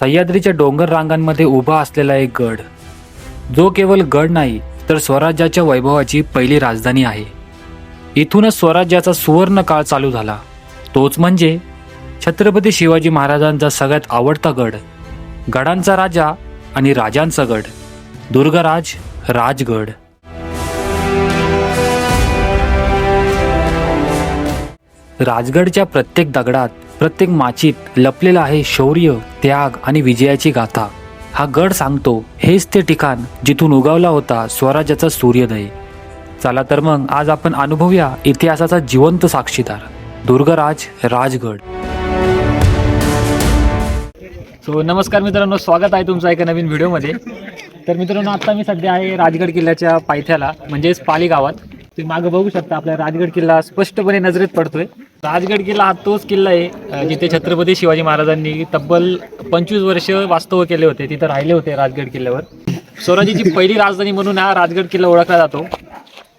सह्याद्रीच्या डोंगर रांगांमध्ये उभा असलेला एक गड. जो केवळ गड नाही तर स्वराज्याच्या वैभवाची पहिली राजधानी आहे. इथूनच स्वराज्याचा सुवर्ण काळ चालू झाला. तोच म्हणजे छत्रपती शिवाजी महाराजांचा सगळ्यात आवडता गड गडांचा राजा आणि राजांचा गड दुर्गराज राजगड. राजगडच्या प्रत्येक दगडात प्रत्येक माचीत लपलेलं आहे शौर्य त्याग आणि विजयाची गाथा. हा गड सांगतो हेच ते ठिकाण जिथून उगवला होता स्वराज्याचा सूर्योदय. चला तर मग आज आपण अनुभवूया इतिहासाचा जिवंत साक्षीदार दुर्गराज राजगड. सो नमस्कार मित्रांनो स्वागत आहे तुमचं एका नवीन व्हिडिओमध्ये. तर मित्रांनो आता मी सध्या आहे राजगड किल्ल्याच्या पायथ्याला म्हणजेच पाली गावात. तुम्ही मागं बघू शकता आपला राजगड किल्ला स्पष्टपणे नजरेत पडतोय. राजगड किल्ला हा तोच किल्ला आहे जिथे छत्रपती शिवाजी महाराजांनी तब्बल पंचवीस वर्ष वास्तव्य केले होते तिथं राहिले होते राजगड किल्ल्यावर. स्वराज्याची पहिली राजधानी म्हणून हा राजगड किल्ला ओळखला जातो.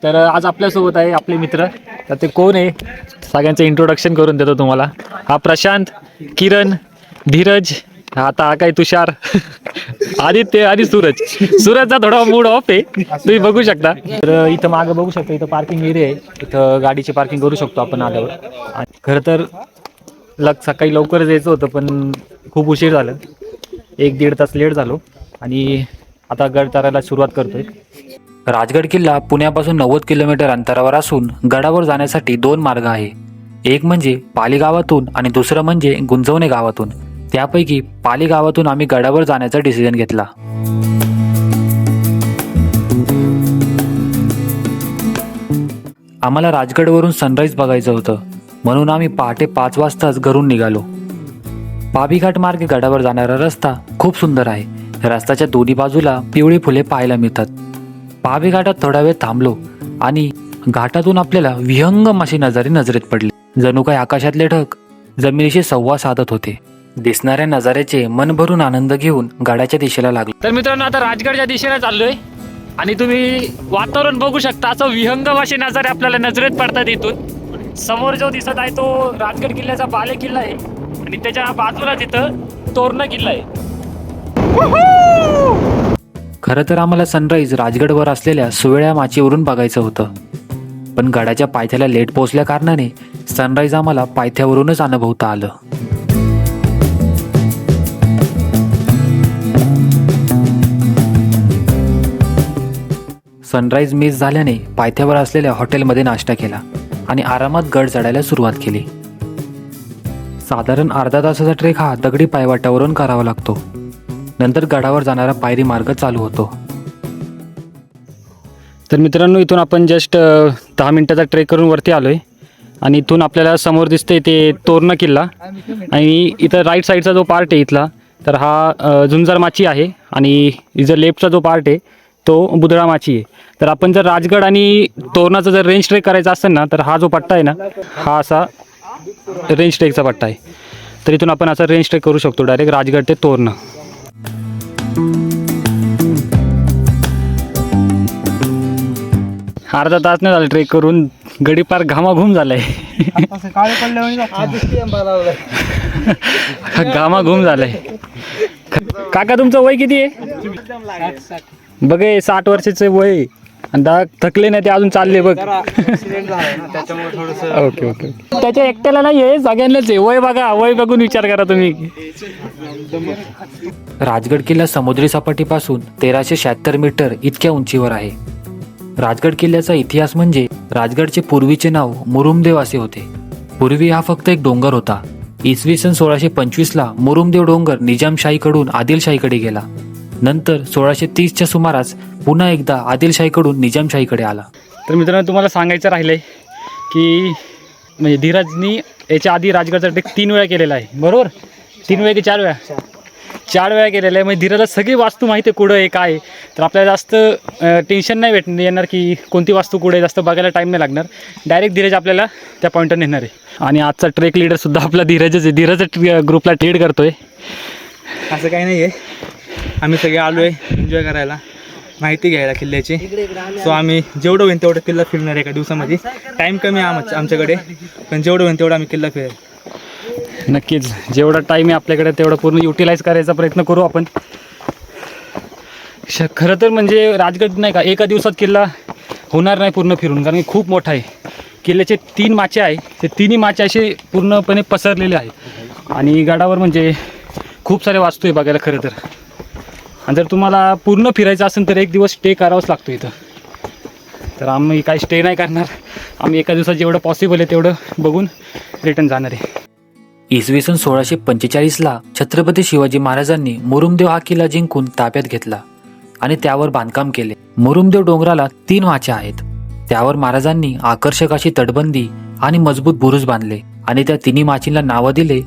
तर आज आपल्यासोबत आहे आपले मित्र. तर ते कोण आहे? सगळ्यांचं इंट्रोडक्शन करून देतो तुम्हाला. हा प्रशांत किरण धीरज आता हा काय तुषार? आदित्य आणि सूरज. सूरजचा थोडा मूड ऑफ आहे. तुम्ही बघू शकता. तर इथं मागं बघू शकता इथं पार्किंग एरिया आहे. इथं गाडीची पार्किंग करू शकतो आपण आल्यावर. आणि खरं तर लग सकाळी लवकरच यायचं होतं पण खूप उशीर झालं. एक दीड तास लेट झालो. आणि आता गड चरायला सुरुवात करतोय. राजगड किल्ला पुण्यापासून नव्वद किलोमीटर अंतरावर असून गडावर जाण्यासाठी दोन मार्ग आहे. एक म्हणजे पाली गावातून आणि दुसरं म्हणजे गुंजवणे गावातून. त्यापैकी पाली गावातून आम्ही गडावर जाण्याचा डिसिजन घेतला. आम्हाला राजगडवरून सनराईज बघायचं होतं. म्हणून आम्ही पहाटे पाच वाजताच घरून निघालो. पाबीघाट मार्गे गडावर जाणारा रस्ता खूप सुंदर आहे. रस्त्याच्या दोन्ही बाजूला पिवळी फुले पाहायला मिळतात. पाबीघाटात थोडा वेळ थांबलो आणि घाटातून आपल्याला विहंगम अशी नजारे नजरेत पडली. जणू काही आकाशातले ढग जमिनीशी संवाद साधत होते. दिसणाऱ्या नजाऱ्याचे मन भरून आनंद घेऊन गाड्याच्या दिशेला लागलो. तर मित्रांनो आता राजगडच्या दिशेला चाललोय. आणि तुम्ही वातावरण बघू शकता असं विहंगम असे नजारे आपल्याला नजरेत पडतात इथून. समोर जो दिसत आहे तो राजगड किल्ल्याचा बाले किल्ला आहे. आणि त्याच्या बाजूला तिथं तोरणा किल्ला आहे. खरं तर आम्हाला सनराईज राजगडवर असलेल्या सुवेळ्या माचीवरून बघायचं होतं. पण गडाच्या पायथ्याला लेट पोहोचल्या कारणाने सनराईज आम्हाला पायथ्यावरूनच अनुभवता आलं. सनराईज मिस झाल्याने पायथ्यावर असलेल्या हॉटेलमध्ये नाश्ता केला आणि आरामात गड चढायला सुरुवात केली. साधारण अर्धा तासाचा ट्रेक हा दगडी पायवाटावरून करावा लागतो. नंतर गडावर जाणारा पायरी मार्ग चालू होतो. तर मित्रांनो इथून आपण जस्ट दहा मिनटाचा ट्रेक करून वरती आलो आहे आणि इथून आपल्याला समोर दिसते ते तोरणा किल्ला. आणि इथं राईट साईडचा जो पार्ट आहे इथला तर हा झुंजारमाची माची आहे आणि इथं लेफ्टचा जो पार्ट आहे तो बुधळा माची आहे. तर आपण जर राजगड आणि तोरणाचा जर रेंज ट्रेक करायचा असेल ना तर हा जो पट्टा आहे ना हा असा रेंज ट्रेकचा पट्टा आहे. तर इथून आपण असा रेंज ट्रेक करू शकतो डायरेक्ट राजगड ते तोरणं. अर्धा तास नाही झाला ट्रेक करून गडी पार घामाघूम झालाय. घामाघूम झालाय. काका तुमचं वय किती आहे? बघे साठ वर्षाचं वय आहे. आणि दा थकले नाही ते अजून चालले बघ. त्याच्यामुळे थोडस ओके ओके. त्याच्या एकट्याला नाही आहे सगळ्यांनाच आहे. वय बघा वय बघून विचार करा तुम्ही. राजगड किल्ला समुद्री सपाटीपासून तेराशे शहात्तर मीटर इतक्या उंचीवर आहे. राजगड किल्ल्याचा इतिहास म्हणजे राजगडचे पूर्वीचे नाव मुरुमदेव असे होते. पूर्वी हा फक्त एक डोंगर होता. इसवी सन सोळाशे पंचवीसला मुरुमदेव डोंगर निजामशाहीकडून आदिलशाहीकडे गेला. नंतर सोळाशे तीसच्या सुमारास पुन्हा एकदा आदिलशाहीकडून निजामशाहीकडे आला. तर मित्रांनो तुम्हाला सांगायचं राहिलंय की म्हणजे धीरजनी याच्या आधी राजगडचा ट्रेक तीन वेळा केलेला आहे. बरोबर? तीन वेळा की चार वेळा? चार वेळा केलेला आहे. म्हणजे धीरजला सगळी वास्तू माहिती आहे कुठं आहे काय आहे. तर आपल्याला जास्त टेन्शन नाही भेट येणार की कोणती वास्तू कुठे आहे जास्त बघायला टाईम नाही लागणार. डायरेक्ट धीरज आपल्याला त्या पॉईंटवर नेणार आहे. आणि आजचा ट्रेक लीडरसुद्धा आपला धीरजच आहे. धीरज ग्रुपला ट्रेड करतोय. असं काही नाहीये. आम्ही सगळे आलो आहे एन्जॉय करायला. माहिती घ्यायला किल्ल्याची. सो आम्ही जेवढं होईन तेवढं किल्ला फिरणार एका दिवसामध्ये. टाईम कमी आहे आम- आमच्याकडे पण जेवढं होईन तेवढं आम्ही किल्ला फिरेल. नक्कीच. जेवढा टाईम आहे आपल्याकडे तेवढा पूर्ण युटिलाइज करायचा प्रयत्न करू आपण. श खरं तर म्हणजे राजगड नाही का एका दिवसात किल्ला होणार नाही पूर्ण फिरून कारण की खूप मोठा आहे. किल्ल्याचे तीन माचे आहे. ते तिन्ही माचे असे पूर्णपणे पसरलेले आहेत आणि गडावर म्हणजे खूप सारे वास्तू आहे बघायला खरं तर. आणि जर तुम्हाला पूर्ण फिरायचं असेल तर एक दिवस स्टे करावाच लागतो इथं. तर आम्ही काही स्टे नाही करणार. आम्ही एका दिवसात जेवढं पॉसिबल आहे तेवढं बघून रिटर्न जाणार आहे. इसवी सन सोळाशे पंचेचाळीसला छत्रपती शिवाजी महाराजांनी मुरुमदेव हा किल्ला जिंकून ताब्यात घेतला आणि त्यावर बांधकाम केले. मुरुमदेव डोंगराला तीन वाच्या आहेत. त्यावर महाराजांनी आकर्षक अशी तटबंदी आणि मजबूत बुरुज बांधले आणि त्या तिन्ही माचींना नावं दिले.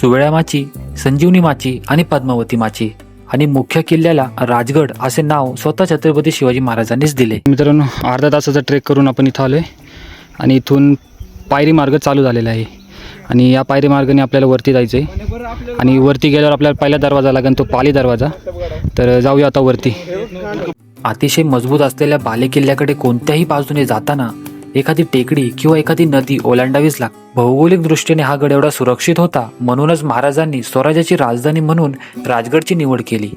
सुवेळ्या माची संजीवनी माची आणि पद्मावती माची. आणि मुख्य किल्ल्याला राजगड असे नाव स्वतः छत्रपती शिवाजी महाराजांनीच दिले. मित्रांनो अर्धा तासाचा ट्रेक करून आपण इथं आलो आहे आणि इथून पायरी मार्ग चालू झालेला आहे. आणि या पायरी मार्गाने आपल्याला वरती जायचं आहे आणि वरती गेल्यावर आपल्याला पहिला दरवाजा लागेल तो पाली दरवाजा. तर जाऊया आता वरती. अतिशय मजबूत असलेल्या बालेकिल्ल्याकडे कोणत्याही बाजूने जाताना एखादी टेकडी किंवा एखादी नदी ओलांडावीच लाग भौगोलिक दृष्टीने हा गड एवढा सुरक्षित होता म्हणूनच महाराजांनी स्वराज्याची राजधानी म्हणून राजगडची निवड केली.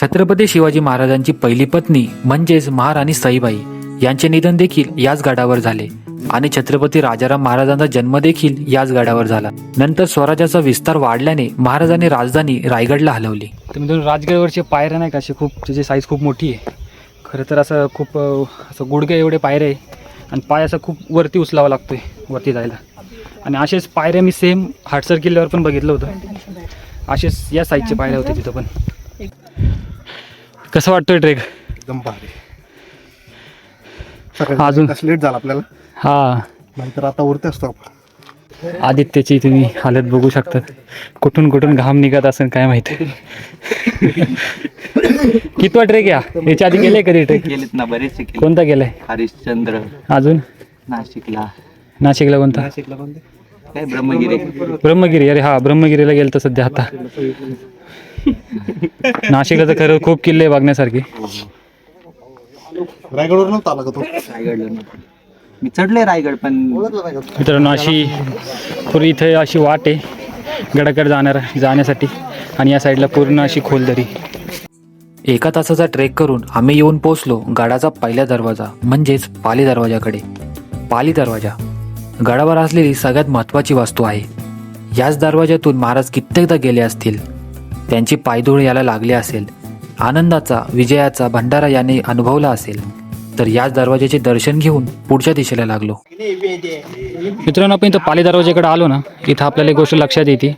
छत्रपती शिवाजी महाराजांची पहिली पत्नी म्हणजेच महाराणी सईबाई यांचे निधन देखील याच गडावर झाले आणि छत्रपती राजाराम महाराजांचा जन्म देखील याच गडावर झाला. नंतर स्वराज्याचा विस्तार वाढल्याने महाराजांनी राजधानी रायगडला हलवली. तर मित्रांनो राजगडवरचे पायऱ्या नाही का असे खूप त्याची साईज खूप मोठी आहे. खरं तर असं खूप असं गुडघे एवढे पायरे आहे. आणि पाय असं खूप वरती उचलावा लागतो आहे वरती जायला. आणि असेच पायऱ्या मी सेम हाटसर किल्ल्यावर पण बघितलं होतं. असेच या साईजचे पायऱ्या होते तिथं पण. कसं वाटतोय ट्रेक? एकदम भारी. अजून- लेट झाला आपल्याला? हा. नंतर आता वरती असतो आपण. आदित्यची तुम्ही हालत बघू शकता. कुठून कुठून घाम निघत असेल काय माहिती. कितवा ट्रेक या याच्या आधी गेले कधी ट्रेक? गेलेत ना बरेचसे केले कोणता गेलाय हरिश्चंद्र. अजून? नाशिकला. नाशिकला कोणता? काय ब्रह्मगिरी. ब्रह्मगिरी. अरे हा ब्रह्मगिरीला गेलं तर सध्या आता. नाशिकला तर खरं खूप किल्ले आहे बघण्यासारखे. रायगडवर नव्हता आला का तो? रायगडला नव्हतं. मी चढलोय रायगड पण? मित्रांनो अशी पूर्ण इथे अशी वाट आहे गडाकडे जाणार जाण्यासाठी. आणि या साईडला पूर्ण अशी खोलदरी. एका तासाचा ट्रेक करून आम्ही येऊन पोचलो गडाचा पहिला दरवाजा म्हणजेच पाली दरवाजाकडे. पाली दरवाजा. गडावर असलेली सगळ्यात महत्त्वाची वास्तू आहे. याच दरवाजातून महाराज कित्येकदा गेले असतील. त्यांची पायधूळ याला लागली असेल. आनंदाचा विजयाचा भंडारा याने अनुभवला असेल. तर याच दरवाजाचे दर्शन घेऊन पुढच्या दिशेला लागलो. मित्रांनो आपण इथं पाली दरवाज्याकडे आलो ना इथं आपल्याला एक गोष्ट लक्षात येते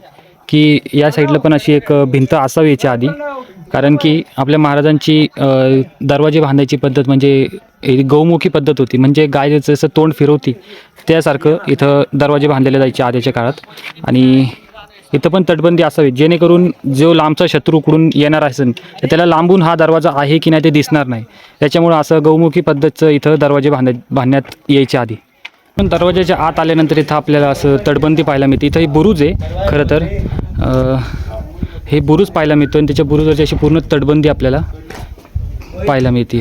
की या साईडला पण अशी एक भिंत असावी याच्या आधी. कारण की आपल्या महाराजांची दरवाजे बांधायची पद्धत म्हणजे एक गौमुखी पद्धत होती. म्हणजे गाय जसं तोंड फिरवती त्यासारखं इथं दरवाजे बांधलेले जायचे आधीच्या काळात. आणि इथं पण तटबंदी असावी जेणेकरून जो लांबचा शत्रू उकडून येणार असेल तर त्याला लांबून हा दरवाजा आहे की नाही ते दिसणार नाही. त्याच्यामुळं असं गौमुखी पद्धतचं इथं दरवाजे बांध बांधण्यात यायच्या आधी. पण दरवाजाच्या आत आल्यानंतर इथं आपल्याला असं तटबंदी पाहायला मिळते. इथं हे बुरुज आहे खरं तर. हे बुरुज पाहायला मिळतो आणि त्याच्या बुरुजाची अशी पूर्ण तटबंदी आपल्याला पाहायला मिळते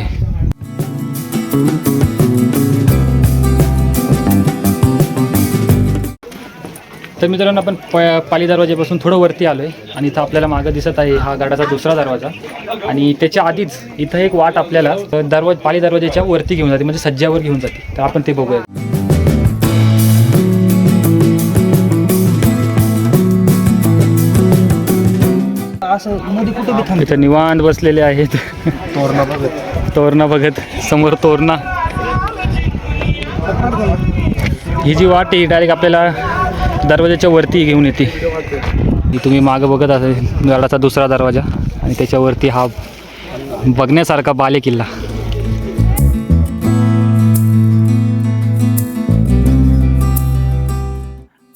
तर मित्रांनो आपण प पाली दरवाजापासून थोडं वरती आलो आहे आणि इथं आपल्याला मागं दिसत आहे हा गडाचा दुसरा दरवाजा. आणि त्याच्या आधीच इथं एक वाट आपल्याला दरवाज पाली दरवाजाच्या वरती घेऊन जाते म्हणजे सज्जावर घेऊन जाते. तर आपण ते बघूया. असं मध्ये कुठे बी थांबतो? इथं निवांत बसलेले आहेत. तोरणा बघत. तोरणा बघत समोर तोरणा. ही जी वाट आहे डायरेक्ट आपल्याला दरवाजाच्या वरती घेऊन येते. तुम्ही मागं बघत असाल गडाचा दुसरा दरवाजा. आणि त्याच्यावरती हा बघण्यासारखा बाले किल्ला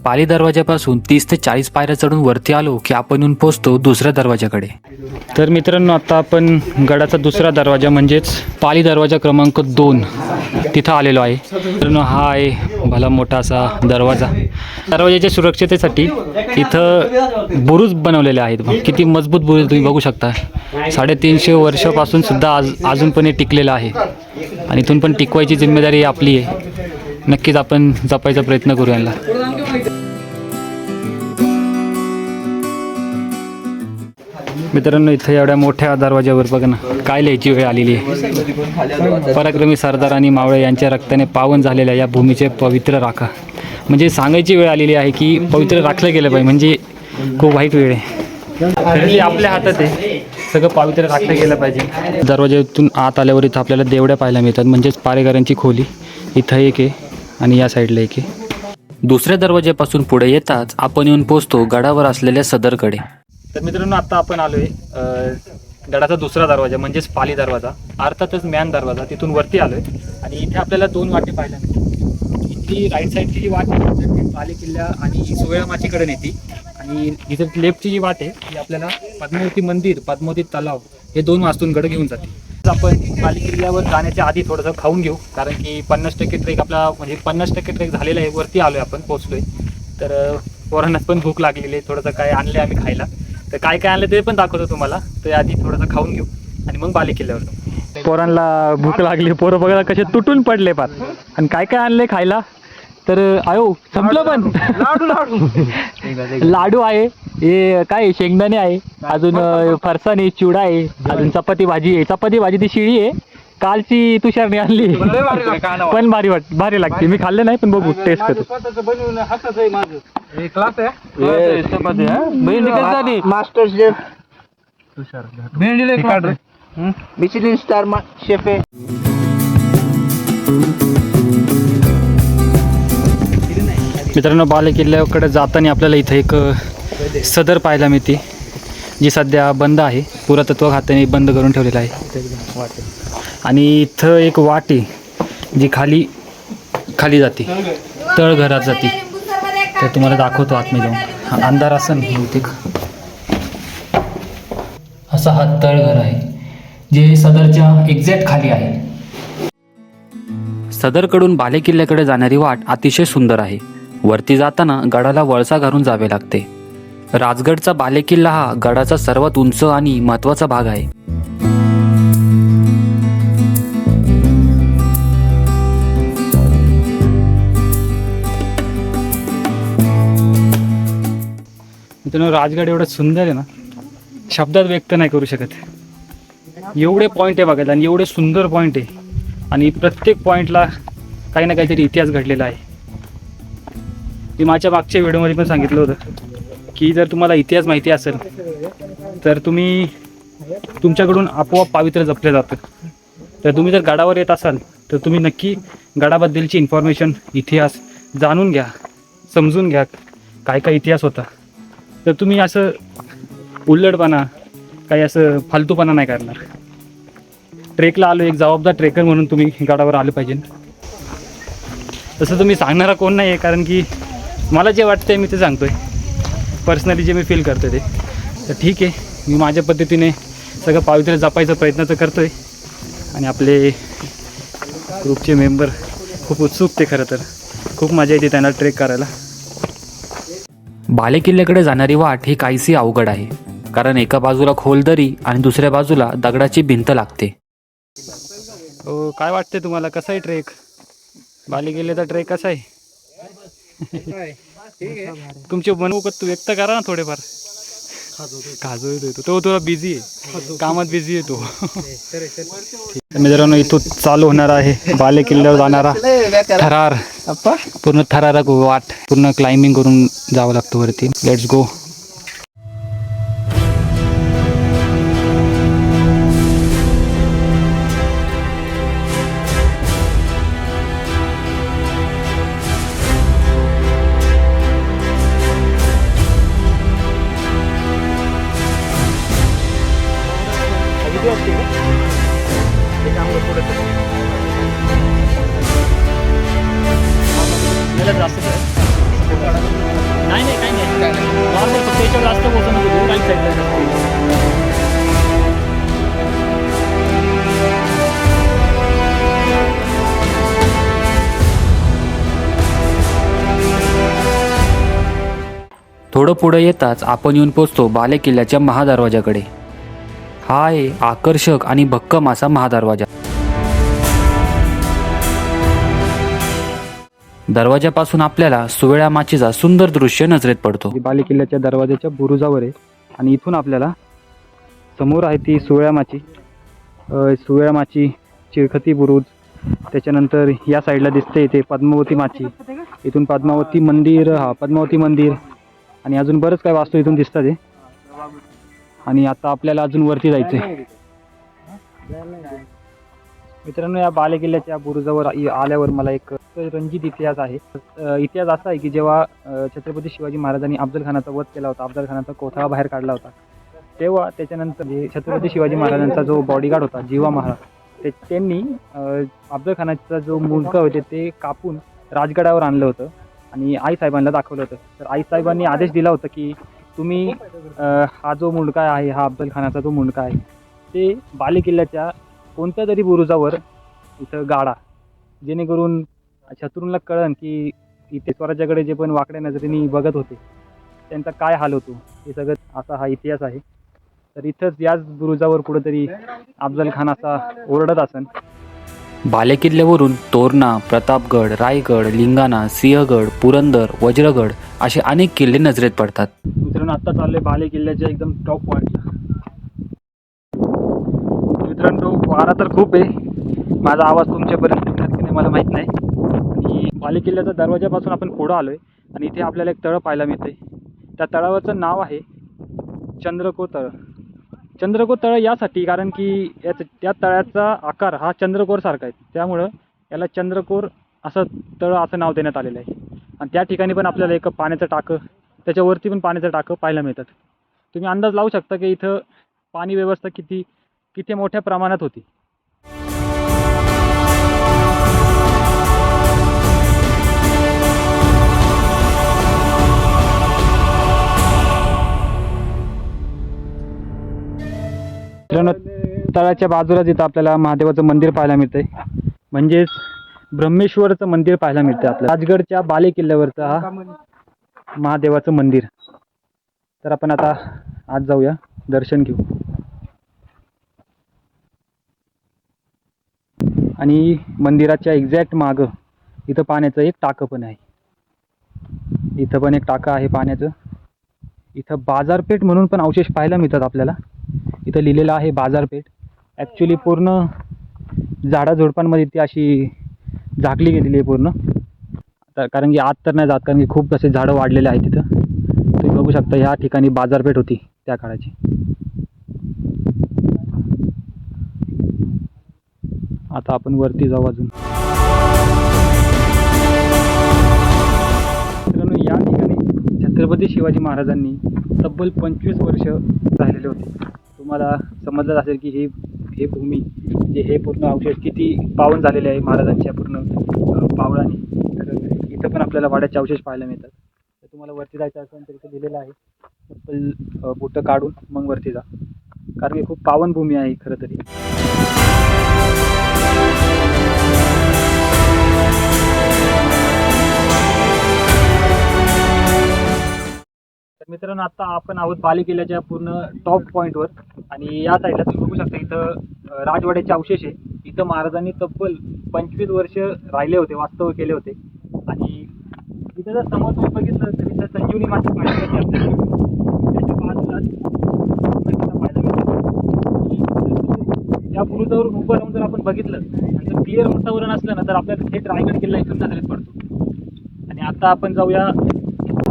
पाली दरवाजापासून तीस ते चाळीस पायऱ्या चढून वरती आलो की आपण येऊन पोचतो दुसऱ्या दरवाजाकडे तर मित्रांनो आता आपण गडाचा दुसरा दरवाजा म्हणजेच पाली दरवाजा क्रमांक दोन तिथं आलेलो आहे. मित्रांनो हा आहे भला मोठा असा दरवाजा. दरवाजाच्या सुरक्षितेसाठी इथं बुरुज बनवलेले आहेत किती मजबूत बुरुज तुम्ही बघू शकता. साडेतीनशे वर्षापासून सुद्धा आज अजून पण हे टिकलेलं आहे. आणि इथून पण टिकवायची जिम्मेदारी आपली आहे. नक्कीच आपण जपायचा प्रयत्न करू यांना. मित्रांनो इथं एवढ्या मोठ्या दरवाज्यावर बघा ना काय लिहायची वेळ आलेली आहे. पराक्रमी सरदार आणि मावळे यांच्या रक्ताने पावन झालेल्या या भूमीचे पवित्र राखा. म्हणजे सांगायची वेळ आलेली आहे की पवित्र राखलं गेलं पाहिजे म्हणजे खूप वाईट वेळ आहे. आपल्या हातात आहे. सगळं पवित्र राखलं गेलं पाहिजे. दरवाज्यातून आत आल्यावर इथं आपल्याला देवड्या पाहायला मिळतात म्हणजेच पारेकरांची खोली. इथं एक आहे आणि या साईडला एक आहे. दुसऱ्या दरवाज्यापासून पुढे येताच आपण येऊन पोचतो गडावर असलेल्या सदरकडे. तर मित्रांनो आता आपण आलोय गडाचा दुसरा दरवाजा म्हणजेच पाली दरवाजा अर्थातच मॅन दरवाजा. तिथून वरती आलोय आणि इथे आपल्याला दोन वाटे पाहायला मिळतात इथली राईट साईडची जी वाट आहे पाली किल्ला आणि सोया माचीकडे नेती. आणि इथे लेफ्टची जी वाट आहे ती आपल्याला पद्मावती मंदिर पद्मावती तलाव हे दोन वास्तूंकडे घेऊन जाते. तर आपण पाली किल्ल्यावर जाण्याच्या आधी थोडंसं खाऊन घेऊ कारण की पन्नास टक्के ट्रेक आपला म्हणजे पन्नास टक्के ट्रेक झालेला आहे वरती आलोय आपण पोहोचलोय. तर पोरांनाच पण भूक लागलेली आहे थोडंसं काय आणले आम्ही खायला. तर काय काय आणलं ते पण दाखवतो तुम्हाला. तर आधी थोडंसं खाऊन घेऊ आणि मग बाले किल्ल्यावर पोरांना भूक लागली पोरं बघा कसे तुटून पडले पार. आणि काय काय आणले खायला? तर आयो संपलं पण. लाडू लाडू लाडू. आहे हे काय शेंगदाणे आहे अजून फरसाण चिवडा आहे अजून चपाती भाजी आहे. चपाती भाजी ती शिळी आहे. कालची तुषारने आणली. पण भारी वाट भारी लागते. मी खाल्ले नाही पण बघू टेस्ट करू master chef. Michelin star chef आहे. मित्रांनो बाले किल्ल्याकडे जाताना आपल्याला इथं एक अ, सदर पाहायला मिळते जी सध्या बंद आहे. पुरातत्व खात्याने बंद करून ठेवलेलं आहे. आणि इथं एक वाट आहे जी खाली खाली जाते. तळघरात जाते. तर तुम्हाला दाखवतो आतमध्ये जाऊन. अंधार असं बहुतेक असा हा तळघर आहे जे सदरच्या एक्झॅक्ट खाली आहे. सदरकडून बालेकिल्ल्याकडे जाणारी वाट अतिशय सुंदर आहे. वरती जाताना गडाला वळसा घालून जावे लागते. राजगडचा बालेकिल्ला हा गडाचा सर्वात उंच आणि महत्त्वाचा भाग आहे. मित्रांनो राजगड एवढं सुंदर आहे ना शब्दात व्यक्त नाही करू शकत. एवढे पॉईंट आहे बघायला आणि एवढे सुंदर पॉईंट आहे. आणि प्रत्येक पॉईंटला काही ना काहीतरी इतिहास घडलेला आहे. मी माझ्या मागच्या व्हिडिओमध्ये पण सांगितलं होतं की जर तुम्हाला इतिहास माहिती असेल तर तुम्ही तुमच्याकडून आपोआप पावित्र्य जपलं जातं. तर तुम्ही जर गडावर येत असाल तर तुम्ही नक्की गडाबद्दलची इन्फॉर्मेशन इतिहास जाणून घ्या समजून घ्या काय काय इतिहास होता. तर तुम्ही असं उल्लडपणा काही असं फालतूपणा नाही करणार. ट्रेकला आलो एक जबाबदार ट्रेकर म्हणून तुम्ही गडावर आलं पाहिजे तसं तुम्ही सांगणारा कोण नाही आहे कारण की मला जे वाटतं आहे मी ते सांगतो आहे पर्सनली जे मी फील करतो ते. तर ठीक आहे मी माझ्या पद्धतीने सगळं पावित्र्य जपायचा प्रयत्न तर करतो आहे आणि आपले ग्रुपचे मेंबर खूप उत्सुक ते खरं तर. खूप मजा येते त्यांना ट्रेक करायला. बालेकिल्ल्याकडे जाणारी वाट ही काहीशी अवघड आहे. कारण एका बाजूला खोल दरी आणि दुसऱ्या बाजूला दगडाची भिंत लागते. हो काय वाटते तुम्हाला? कसा आहे ट्रेक बाली गेले तर ट्रेक कसा आहे? तुमचे मनोगत तू व्यक्त करा ना थोडेफार. खाजो येतो तो थोडा बिझी आहे. कामात बिझी आहे तो. तर मित्रांनो इथून चालू होणार आहे बाले किल्ल्यावर जाणारा थरार पूर्ण थरारक वाट पूर्ण क्लाइम्बिंग करून जावं लागतं वरती. लेट्स गो थोडं पुढे येताच आपण येऊन पोचतो बालेकिल्ल्याच्या महादरवाजाकडे. हा आहे आकर्षक आणि भक्कम असा महादरवाजा. दरवाजापासून आपल्याला सुवेळा माचीचा सुंदर दृश्य नजरेत पडतो. बाले किल्ल्याच्या दरवाजाच्या बुरुजावर आहे आणि इथून आपल्याला समोर आहे ती सुळ्यामाची अ, सुळ्यामाची चिळखती बुरुज. त्याच्यानंतर या साईडला दिसते इथे पद्मावती माची. इथून पद्मावती मंदिर हा पद्मावती मंदिर. आणि अजून बरंच काय वास्तू इथून दिसतात आहे आणि आता आपल्याला अजून वरती जायचं आहे मित्रांनो या बालेकिल्ल्याच्या बुरुजावर आल्यावर मला एक रंजित इतिहास आहे. अ, इतिहास असा आहे की जेव्हा अ, छत्रपती शिवाजी महाराजांनी अफजल खानाचा वध केला होता अफजल खानाचा कोथळा बाहेर काढला होता तेव्हा त्याच्यानंतर जे छत्रपती शिवाजी महाराजांचा जो बॉडीगार्ड होता जीवा महाराज ते त्यांनी अ, अफजल खानाचा जो मुलगा होते ते कापून राजगडावर आणलं होतं. आणि आई साहेबांना दाखवलं होतं. तर आईसाहेबांनी आदेश दिला होता की तुम्ही अ, हा जो मुंडका आहे हा अफजल खानाचा जो मुंडका आहे ते बालेकिल्ल्याच्या कोणत्या तरी बुरुजावर इथं गाडा. जेणेकरून शत्रूंना कळन की इथे स्वराज्याकडे जे पण वाकड्या नजरेने बघत होते त्यांचा काय हाल होतो हे सगळं असा हा इतिहास आहे. तर इथंच याच बुरुजावर कुठंतरी अफजल खान असा ओरडत असन. बालेकिल्ल्यावरून तोरणा प्रतापगड रायगड लिंगाणा सिंहगड पुरंदर वज्रगड असे अनेक किल्ले नजरेत पडतात. मित्रांनो आत्ता चालले बाले किल्ल्याच्या एकदम टॉप पॉईंट मित्रांनो वारा तर खूप आहे. माझा आवाज तुमच्यापर्यंत की नाही मला माहीत नाही. आणि बाले किल्ल्याच्या दरवाजापासून आपण पुढं आलोय आणि इथे आपल्याला एक तळ पाहायला मिळते त्या तळावरचं नाव आहे चंद्रको तळ चंद्रकोर तळ यासाठी कारण की याच त्या तळ्याचा आकार हा चंद्रकोरसारखा आहे. त्यामुळं याला चंद्रकोर असं तळ असं नाव देण्यात आलेलं आहे. आणि त्या ठिकाणी पण आपल्याला एक पाण्याचं टाकं त्याच्यावरती पण पाण्याचं टाकं पाहायला मिळतात. तुम्ही अंदाज लावू शकता की इथं पाणी व्यवस्था किती किती मोठ्या प्रमाणात होती. मित्रांनो तळाच्या बाजूला इथं आपल्याला महादेवाचं मंदिर पाहायला मिळतंय. म्हणजेच ब्रह्मेश्वरचं मंदिर पाहायला मिळतं आपल्या राजगडच्या बाले किल्ल्यावरचं हा महादेवाचं मंदिर. तर आपण आता आज जाऊया दर्शन घेऊ. आणि मंदिराच्या एक्झॅक्ट मागं इथं पाण्याचं एक टाकं पण आहे. इथं पण एक टाकं आहे पाण्याचं. इथं बाजारपेठ म्हणून पण अवशेष पाहायला मिळतात आपल्याला. इथं लिहिलेलं आहे बाजारपेठ. ॲक्च्युली पूर्ण झाडाझुडपांमध्ये ती अशी झाकली गेलेली आहे पूर्ण. तर कारण की आत तर नाही जात कारण की खूप असे झाडं वाढलेले आहेत तिथं. तुम्ही बघू शकता ह्या ठिकाणी बाजारपेठ होती त्या काळाची. आता आपण वरती जाऊ अजून. मित्रांनो या ठिकाणी छत्रपती शिवाजी महाराजांनी तब्बल पंचवीस वर्ष राहिलेले होते. तुम्हाला समजलं असेल की ही हे भूमी जे हे पूर्ण अवशेष किती पावन झालेले आहे महाराजांच्या पूर्ण अं, पावलाने. तर इथं पण आपल्याला वाड्याचे अवशेष पाहायला मिळतात. तर तुम्हाला वरती जायचं असेल तर इथं लिहिलेलं आहे. चप्पल बुटं काढून मग वरती जा. कारण की खूप पावन भूमी आहे खरं तरी. मित्रांनो आता आपण आहोत बाली किल्ल्याच्या पूर्ण टॉप पॉईंटवर आणि या साईडला तुम्ही बघू शकता इथं राजवाड्याचे अवशेष आहे. इथं महाराजांनी तब्बल पंचवीस वर्ष राहिले होते वास्तव्य केले होते. आणि इथं जर समोर तुम्ही बघितलं तर इथं संजीवनी माता पाहिजे त्याच्या त्या उभं राहून जर आपण बघितलं आणि क्लिअर वातावरण असलं ना तर आपल्याला थेट रायगड किल्ला इथून नजरेत पडतो. आणि आता आपण जाऊया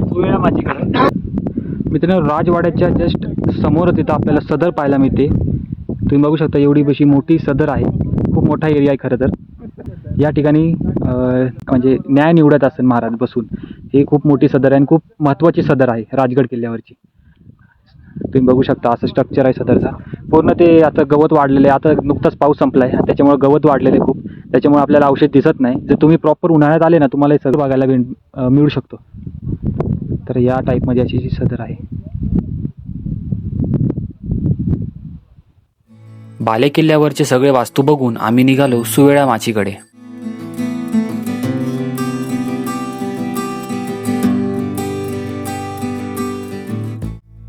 सुवेळा माझीकडे मित्रांनो राजवाड्याच्या जस्ट समोर तिथं आपल्याला सदर पाहायला मिळते. तुम्ही बघू शकता एवढी बशी मोठी सदर आहे. खूप मोठा एरिया आहे खरं तर. या ठिकाणी म्हणजे न्याय निवडत असेल महाराज बसून. ही खूप मोठी सदर आहे आणि खूप महत्त्वाची सदर आहे राजगड किल्ल्यावरची. तुम्ही बघू शकता असं स्ट्रक्चर आहे सदरचा. पूर्ण ते आता गवत वाढलेलं आहे. आता नुकताच पाऊस संपला आहे त्याच्यामुळे गवत वाढलेलं आहे खूप. त्याच्यामुळे आपल्याला औषध दिसत नाही. जर तुम्ही प्रॉपर उन्हाळ्यात आले ना तुम्हाला हे सगळं बघायला मिळू शकतो. तर या टाईपमध्ये अशी जी सदर आहे. बालेकिल्ल्यावरचे सगळे वास्तू बघून आम्ही निघालो सुवेळा माचीकडे.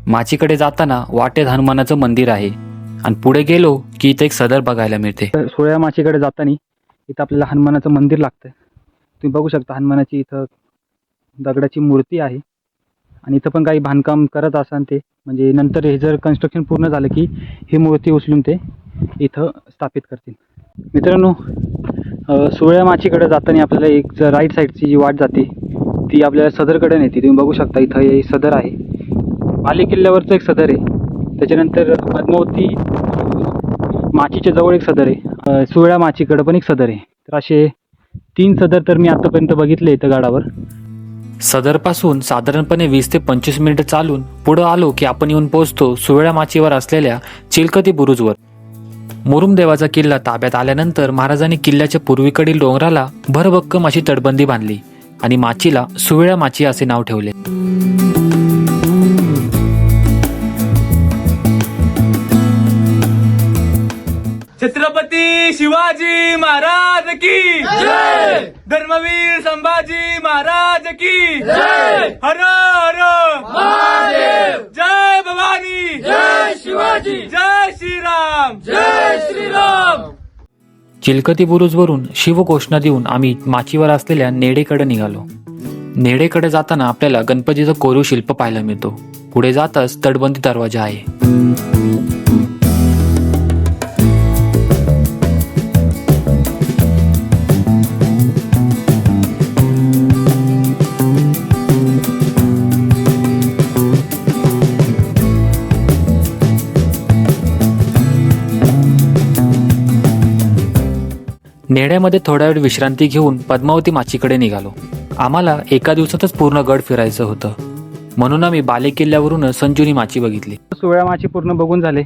माचीकडे जाताना वाटेत हनुमानाचं मंदिर आहे आणि पुढे गेलो की इथे एक सदर बघायला मिळते. तर सोळ्या माचीकडे जाताना इथं आपल्याला हनुमानाचं मंदिर लागतं तुम्ही बघू शकता हनुमानाची इथं दगडाची मूर्ती आहे. आणि इथं पण काही बांधकाम करत असाल ते. म्हणजे नंतर हे जर कन्स्ट्रक्शन पूर्ण झालं की ही मूर्ती उचलून ते इथं स्थापित करतील. मित्रांनो सुवळ्या माचीकडे जाताना आपल्याला एक राईट साईडची जी वाट जाते ती आपल्याला सदरकडे नेते. तुम्ही बघू शकता इथं हे सदर आहे. बाले किल्ल्यावरचं एक सदर आहे. त्याच्यानंतर पद्मावती माचीच्या जवळ एक सदर आहे. अ, सुवळ्या माचीकडं पण एक सदर आहे. तर असे तीन सदर तर मी आत्तापर्यंत बघितले इथं गाडावर. सदरपासून साधारणपणे वीस ते पंचवीस मिनिटं चालून पुढं आलो की आपण येऊन पोहोचतो सुवेळा माचीवर असलेल्या चिलकती बुरुजवर. मुरुमदेवाचा किल्ला ताब्यात आल्यानंतर महाराजांनी किल्ल्याच्या पूर्वीकडील डोंगराला भरभक्कम अशी तटबंदी बांधली आणि माचीला सुवेळा माची असे नाव ठेवले. छत्रपती शिवाजी महाराज की जय! धर्मवीर संभाजी महाराज की जय! हर हर महादेव! जय भवानी! जय शिवाजी! जय श्रीराम! जय श्रीराम! चिलकती बुरुजवरून शिवघोषणा देऊन आम्ही माचीवर असलेल्या नेडेकडे निघालो. नेडेकडे जाताना आपल्याला गणपतीचं कोरीव शिल्प पाहायला मिळतो. पुढे जाताच तटबंदी दरवाजा आहे. नेड्यामध्ये थोडा वेळ विश्रांती घेऊन पद्मावती माचीकडे निघालो. आम्हाला एका दिवसातच पूर्ण गड फिरायचं होतं. म्हणून आम्ही बाले किल्ल्यावरून संजुनी माची बघितली. सोळा माची पूर्ण बघून झाले.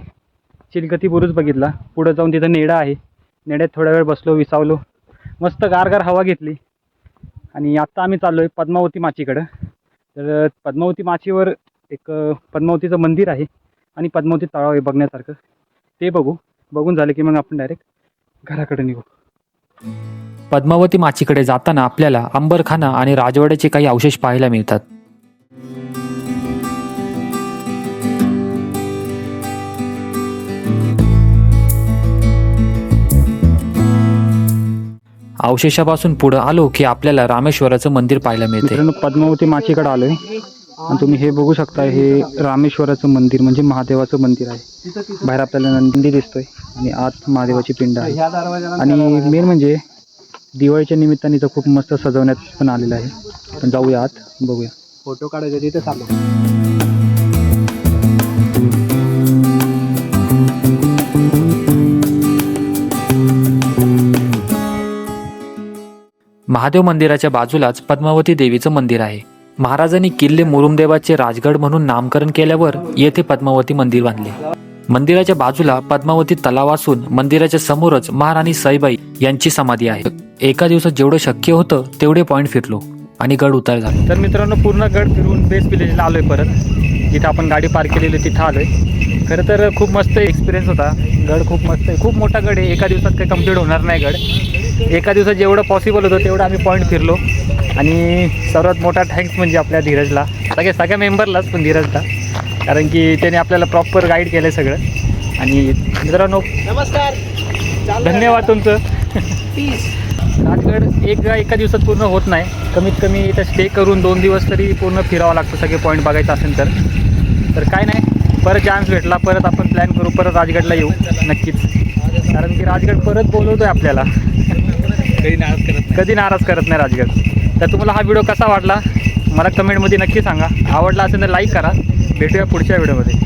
चिलकती बुरुज बघितला. पुढं जाऊन तिथं नेडा आहे. नेड्यात थोडा वेळ बसलो विसावलो. मस्त गारगार हवा घेतली. आणि आत्ता आम्ही चाललो आहे पद्मावती माचीकडं. तर पद्मावती माचीवर एक पद्मावतीचं मंदिर आहे आणि पद्मावती तळाव आहे बघण्यासारखं. ते बघू. बघून झालं की मग आपण डायरेक्ट घराकडे निघू. पद्मावती माचीकडे जाताना आपल्याला अंबरखाना आणि राजवाड्याचे काही अवशेष पाहायला मिळतात. अवशेषापासून पुढे आलो की आपल्याला रामेश्वराचं मंदिर पाहायला मिळते. पद्मावती माचीकडे आलोय. आणि तुम्ही हे बघू शकता हे रामेश्वराचं मंदिर म्हणजे महादेवाचं मंदिर आहे. बाहेर आपल्याला नंदी दिसतोय आणि आत महादेवाची पिंड आहे. आणि मेन म्हणजे दिवाळीच्या निमित्ताने तर खूप मस्त सजवण्यात पण आलेलं आहे. पण जाऊया आत बघूया. फोटो काढायचे तिथे चालू महादेव मंदिराच्या बाजूलाच पद्मावती देवीचं मंदिर आहे. महाराजांनी किल्ले मुरुमदेवाचे राजगड म्हणून नामकरण केल्यावर येथे पद्मावती मंदिर बांधले. मंदिराच्या बाजूला पद्मावती तलाव असून मंदिराच्या समोरच महाराणी सईबाई यांची समाधी आहे. एका दिवसात जेवढं शक्य होतं तेवढे पॉईंट फिरलो आणि गड उतार झाला. तर मित्रांनो पूर्ण गड फिरून बेस विलेजला आलोय परत. जिथे आपण गाडी पार्क केलेली तिथं आलोय. खरं तर खूप मस्त एक्सपिरियन्स होता. गड खूप मस्त आहे. खूप मोठा गड आहे. एका दिवसात काही कंप्लीट होणार नाही गड. एका दिवसात जेवढं पॉसिबल होतं तेवढं आम्ही पॉईंट फिरलो. आणि सर्वात मोठा थँक्स म्हणजे आपल्या धीरजला. सगळ्या सगळ्या मेंबरलाच पण धीरजला. कारण की त्याने आपल्याला प्रॉपर गाईड केलं सगळं. आणि मित्रांनो नमस्कार. धन्यवाद तुमचं. राजगड एक एका दिवसात पूर्ण होत नाही. कमीत कमी इथं स्टे करून दोन दिवस तरी पूर्ण फिरावं लागतं सगळे पॉईंट बघायचं असेल तर. तर काय नाही परत चान्स भेटला परत आपण प्लॅन करू परत राजगडला येऊ नक्कीच. कारण की राजगड परत बोलवतोय आपल्याला. कधी नाराज करत. कधी नाराज करत नाही राजगड. तर तुम्हाला हा व्हिडिओ कसा वाटला? मला कमेंटमध्ये नक्की सांगा. आवडला असेल तर लाईक करा. भेटूया पुढच्या व्हिडिओमध्ये